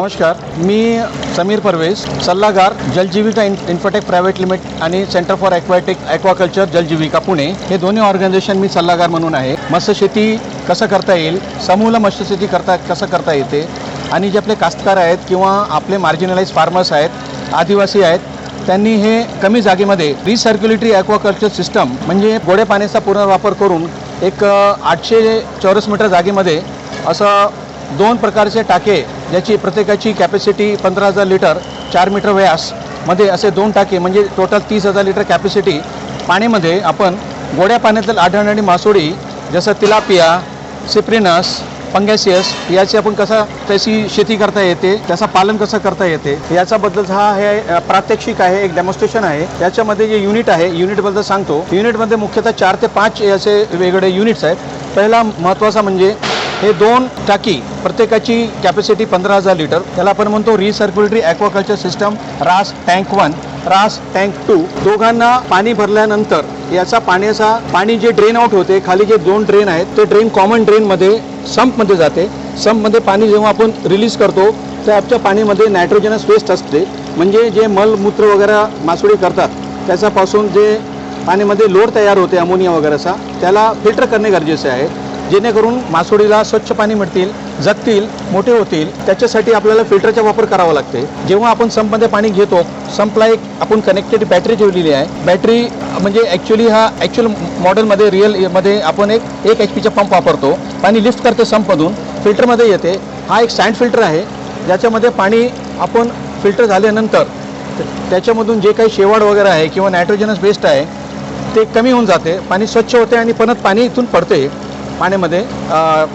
नमस्कार मी समीर परवेज सल्लागार जलजीविका इन इन्फोटेक प्रायव्हेट लिमिट आणि centre for aquatic aquaculture Jaljeevika Pune. हे दोन्ही ऑर्गनायझेशन मी सल्लागार म्हणून आहे. मत्स्यशेती कसं करता येईल समूल मत्स्यशेती करता कसं करता येते आणि जे आपले कास्तकार आहेत किंवा आपले मार्जिनलाइज फार्मर्स आहेत आदिवासी आहेत त्यांनी हे कमी जागेमध्ये रिसर्क्युलेटरी ॲक्वाकल्चर सिस्टम म्हणजे गोड्या पाण्याचा पुनर्वापर करून एक आठशे चौरस मीटर जागेमध्ये असं दोन प्रकारचे टाके ज्याची प्रत्येकाची कॅपॅसिटी पंधरा हजार लिटर चार मीटर व्यास मध्ये असे दोन टाके म्हणजे टोटल तीस हजार लिटर कॅपॅसिटी पाण्यामध्ये आपण गोड्या पाण्यातील आढळणारी मासोळी जसं तिलापिया सिप्रिनस पंगॅसियस याची आपण कसं त्याची शेती करता येते त्याचा पालन कसं करता येते याच्याबद्दल हा हे प्रात्यक्षिक आहे एक डेमॉन्स्ट्रेशन आहे. याच्यामध्ये जे युनिट आहे युनिटबद्दल सांगतो. युनिटमध्ये मुख्यतः चार ते पाच याचे वेगवेगळे युनिट्स आहेत. पहिला महत्त्वाचा म्हणजे हे दोन टाकी प्रत्येकाची कॅपॅसिटी पंधरा हजार लिटर त्याला आपण म्हणतो recirculatory aquaculture system RAS tank one RAS tank two दोघांना पाणी भरल्यानंतर याचा पाण्याचा पाणी जे ड्रेन आउट होते खाली जे दोन ड्रेन आहेत ते ड्रेन कॉमन ड्रेनमध्ये संपमध्ये जाते. संपमध्ये पाणी जेव्हा आपण रिलीज करतो त्या आमच्या पाणीमध्ये नायट्रोजनस वेस्ट असते. म्हणजे जे मलमूत्र वगैरे मासोळी करतात त्याच्यापासून जे पाण्यामध्ये लोड तयार होते अमोनिया वगैरेचा त्याला फिल्टर करणे गरजेचे आहे. जेणेकरून मासोळीला स्वच्छ पाणी मिळतील जगतील मोठे होतील. त्याच्यासाठी आपल्याला फिल्टरचा वापर करावा लागते. जेव्हा आपण संपमध्ये पाणी घेतो संपला एक आपण कनेक्टेड बॅटरी ठेवलेली आहे. बॅटरी म्हणजे ॲक्च्युली हा ॲक्च्युअल मॉडेलमध्ये रिअलमध्ये आपण एक एक एच पीचा पंप वापरतो. पाणी लिफ्ट करते संपमधून फिल्टरमध्ये येते. हा एक सँड फिल्टर आहे. ज्याच्यामध्ये पाणी आपण फिल्टर झाल्यानंतर त्याच्यामधून जे काही शेवाळ वगैरे आहे किंवा नायट्रोजनस वेस्ट आहे ते कमी होऊन जाते. पाणी स्वच्छ होते आणि परत पाणी इथून पडते. पाण्यामध्ये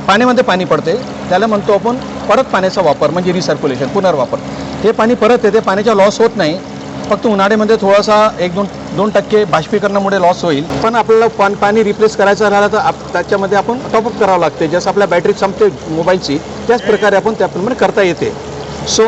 पाण्यामध्ये पाणी पडते. त्याला म्हणतो आपण परत पाण्याचा वापर म्हणजे रिसर्क्युलेशन पुनर्वापर. हे पाणी परत येते पाण्याचा लॉस होत नाही. फक्त उन्हाळ्यामध्ये थोडासा एक दोन दोन टक्के बाष्पीकरणामुळे लॉस होईल. पण आपल्याला पान पाणी रिप्लेस करायचं राहिलं तर आप त्याच्यामध्ये आपण टॉपअप करावं लागते. जसं आपल्या बॅटरी संपते मोबाईलची त्याच प्रकारे आपण त्याप्रमाणे करता येते. सो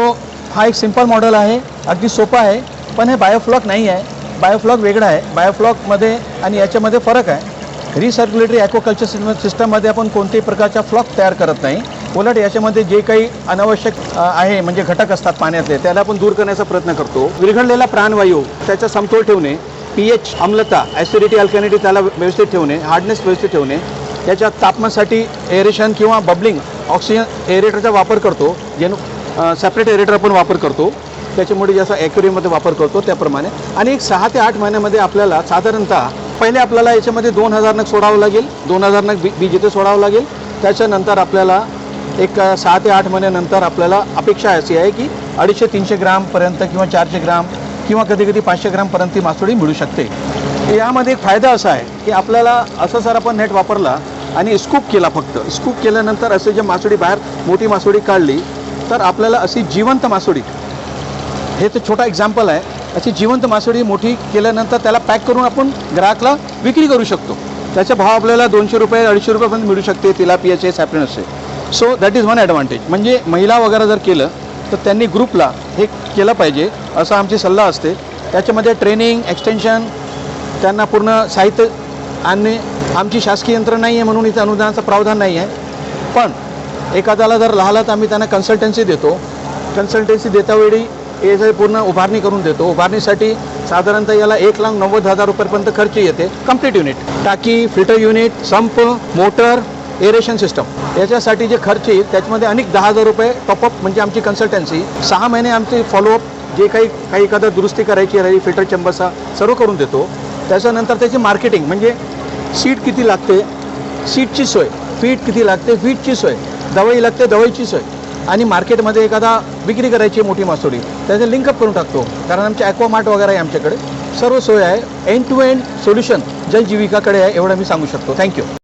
हा एक सिंपल मॉडेल आहे. अगदी सोपा आहे. पण हे बायोफ्लॉक नाही आहे. बायोफ्लॉक वेगळा आहे. बायोफ्लॉकमध्ये आणि याच्यामध्ये फरक आहे. रिसर्क्युलेटरी ॲक्वाकल्चर सिस्टम सिस्टममध्ये आपण कोणत्याही प्रकारचा फ्लॉक तयार करत नाही. उलट याच्यामध्ये जे काही अनावश्यक आहे म्हणजे घटक असतात पाण्यातले त्याला आपण दूर करण्याचा प्रयत्न करतो. विरघळलेला प्राणवायू त्याचा समतोल ठेवणे पी एच अम्लता ॲसिडिटी अल्कॅनिटी त्याला व्यवस्थित ठेवणे हार्डनेस व्यवस्थित ठेवणे त्याच्या तापमानासाठी एरेशन किंवा बबलिंग ऑक्सिजन एरेटरचा वापर करतो जेणू सेपरेट एरेटर आपण वापर करतो. त्याच्यामुळे जसा ॲक्युरियममध्ये वापर करतो त्याप्रमाणे. आणि एक सहा ते आठ महिन्यामध्ये आपल्याला साधारणतः पहिले आपल्याला याच्यामध्ये दोन हजार नग सोडावं लागेल. दोन हजार नग बी बीज इथे सोडावं लागेल. त्याच्यानंतर आपल्याला एक सहा ते आठ महिन्यानंतर आपल्याला अपेक्षा अशी आहे की अडीचशे तीनशे ग्रामपर्यंत किंवा चारशे ग्राम किंवा कधी कधी पाचशे ग्रामपर्यंत ती मासोळी मिळू शकते. यामध्ये एक फायदा असा आहे की आपल्याला असं जर आपण नेट वापरला आणि स्कूप केला फक्त स्कूप केल्यानंतर असे जे मासोळी बाहेर मोठी मासोळी काढली तर आपल्याला अशी जिवंत मासोळी हे तर छोटा एक्झाम्पल आहे. अशी जिवंत मासोळी मोठी केल्यानंतर त्याला पॅक करून आपण ग्राहकला विक्री करू शकतो. त्याचा भाव आपल्याला दोनशे रुपये अडीचशे रुपयापर्यंत मिळू शकते. तिलापियाचे सॅप्रिनसचे so that is one advantage म्हणजे महिला वगैरे जर केलं तर त्यांनी ग्रुपला हे केलं पाहिजे असा आमची सल्ला असते. त्याच्यामध्ये ट्रेनिंग एक्सटेन्शन त्यांना पूर्ण साहित्य आणणे आमची शासकीय यंत्रणा नाही आहे म्हणून इथे अनुदानाचं प्रावधान नाही आहे पण एखाद्याला जर राहिलं तर आम्ही त्यांना कन्सल्टन्सी देतो. कन्सल्टन्सी देतावेळी हे जर पूर्ण उभारणी करून देतो उभारणीसाठी साधारणतः याला एक लाख नव्वद हजार रुपयापर्यंत खर्च येते. कंप्लीट युनिट टाकी filter unit sump motor aeration system याच्यासाठी जे खर्च येईल त्याच्यामध्ये अनेक दहा हजार रुपये टॉपअप म्हणजे आमची कन्सल्टन्सी सहा महिने आमचे फॉलोअप जे काही काही एखादा दुरुस्ती करायची राहील फिल्टर चंबरचा सर्व करून देतो. त्याच्यानंतर त्याची मार्केटिंग म्हणजे सीट किती लागते? सीटची सोय. फीट किती लागते? फीटची सोय. दवाई लागते? दवाईची सोय. आणि मार्केटमध्ये एखादा विक्री करायची आहे मोठी मासोळी त्याचं लिंकअप करून टाकतो. कारण आमचे ॲक्वामार्ट वगैरे आहे आमच्याकडे. सर्व सोय आहे. एंड टू एंड सोल्युशन जलजीविकाकडे आहे एवढं मी सांगू शकतो. थँक्यू